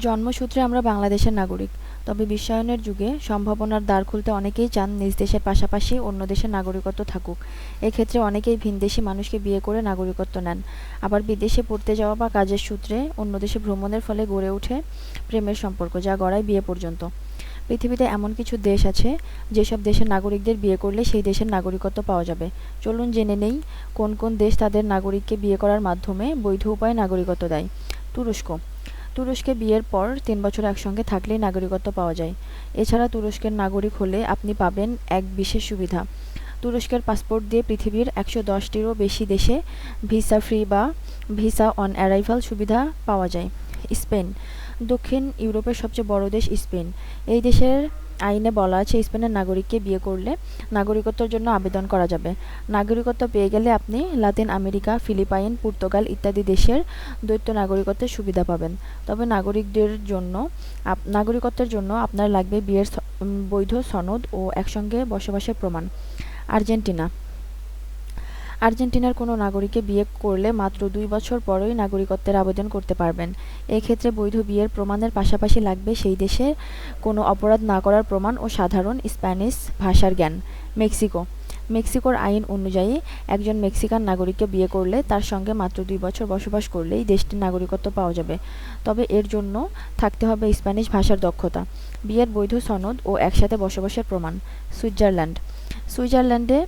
জন্মসূত্রে আমরা বাংলাদেশের নাগরিক। তবে বিশ্বায়নের যুগে সম্ভাবনার দ্বার খুলতে অনেকেই চান নিজ দেশের পাশাপাশি অন্য দেশের নাগরিকত্ব থাকুক। এক্ষেত্রে অনেকেই ভিনদেশি মানুষকে বিয়ে করে নাগরিকত্ব নেন। আবার বিদেশে পড়তে যাওয়া বা কাজের সূত্রে অন্য দেশে ভ্রমণের ফলে গড়ে ওঠে প্রেমের সম্পর্ক, যা গড়ায় বিয়ে পর্যন্ত। পৃথিবীতে এমন কিছু দেশ আছে, যেসব দেশের নাগরিকদের বিয়ে করলে সেই দেশের নাগরিকত্ব পাওয়া যাবে। চলুন জেনে নেই কোন কোন দেশ তাদের নাগরিককে বিয়ে করার মাধ্যমে বৈধ উপায়ে নাগরিকত্ব দেয়। তুরস্ক। তুরস্কে বিয়ের পর তিন বছর একসঙ্গে থাকলেই নাগরিকত্ব পাওয়া যায়। এছাড়া তুরস্কের নাগরিক হলে আপনি পাবেন এক বিশেষ সুবিধা। তুরস্কের পাসপোর্ট দিয়ে পৃথিবীর একশো দশটিরও বেশি দেশে ভিসা ফ্রি বা ভিসা অন অ্যারাইভাল সুবিধা পাওয়া যায়। স্পেন। দক্ষিণ ইউরোপের সবচেয়ে বড় দেশ স্পেন। এই দেশের আইনে বলা আছে, স্পেনের নাগরিককে বিয়ে করলে নাগরিকত্বের জন্য আবেদন করা যাবে। নাগরিকত্ব পেয়ে গেলে আপনি লাতিন আমেরিকা, ফিলিপাইন, পর্তুগাল ইত্যাদি দেশের দ্বৈত নাগরিকত্বের সুবিধা পাবেন। তবে নাগরিকদের জন্য নাগরিকত্বের জন্য আপনার লাগবে বিয়ের বৈধ সনদ ও একসঙ্গে বসবাসের প্রমাণ। আর্জেন্টিনা আর্জেন্টিনার কোনো নাগরিককে বিয়ে করলে মাত্র দুই বছর পরই নাগরিকত্বের আবেদন করতে পারবেন। এক্ষেত্রে বৈধ বিয়ের প্রমাণের পাশাপাশি লাগবে সেই দেশে কোনো অপরাধ না করার প্রমাণ ও সাধারণ স্প্যানিশ ভাষার জ্ঞান। মেক্সিকো। মেক্সিকোর আইন অনুযায়ী একজন মেক্সিকান নাগরিককে বিয়ে করলে তার সঙ্গে মাত্র দুই বছর বসবাস করলেই দেশটির নাগরিকত্ব পাওয়া যাবে। তবে এর জন্য থাকতে হবে স্প্যানিশ ভাষার দক্ষতা, বিয়ের বৈধ সনদ ও একসাথে বসবাসের প্রমাণ। সুইজারল্যান্ড। সুইজারল্যান্ডে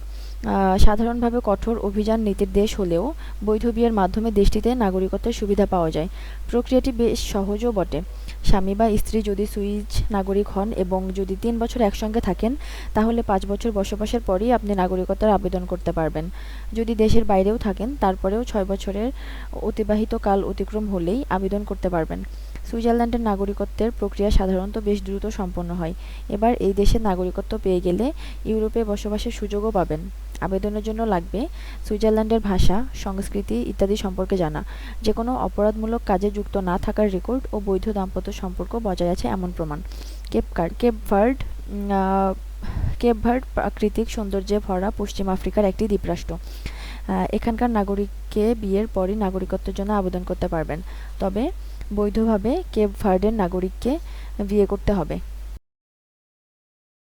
সাধারণভাবে কঠোর অভিযান নীতির দেশ হলেও বৈধ বিয়ের মাধ্যমে দেশটিতে নাগরিকত্বের সুবিধা পাওয়া যায়। প্রক্রিয়াটি বেশ সহজও বটে। স্বামী বা স্ত্রী যদি সুইজ নাগরিক হন এবং যদি তিন বছর একসঙ্গে থাকেন, তাহলে পাঁচ বছর বসবাসের পরই আপনি নাগরিকত্বের আবেদন করতে পারবেন। যদি দেশের বাইরেও থাকেন, তারপরেও ছয় বছরের অতিবাহিত কাল অতিক্রম হলেই আবেদন করতে পারবেন। সুইজারল্যান্ডের নাগরিকত্বের প্রক্রিয়া সাধারণত বেশ দ্রুত সম্পন্ন হয়। এবার এই দেশের নাগরিকত্ব পেয়ে গেলে ইউরোপে বসবাসের সুযোগও পাবেন। আবেদনের জন্য লাগবে সুইজারল্যান্ডের ভাষা সংস্কৃতি ইত্যাদি সম্পর্কে জানা। যে কোনো অপরাধমূলক কাজে যুক্ত না থাকার রেকর্ড ও বৈধ দাম্পত্য সম্পর্ক বজায় আছে এমন প্রমাণ। Cape Verde Cape Verde ah, Cape Verde প্রাকৃতিক সৌন্দর্যে ভরা পশ্চিম আফ্রিকার একটি দ্বীপরাষ্ট্র। এখানকার নাগরিককে বিয়ের পরই নাগরিকত্বের জন্য আবেদন করতে পারবেন। তবে বৈধভাবে কেপ ভার্ডের নাগরিককে বিয়ে করতে হবে।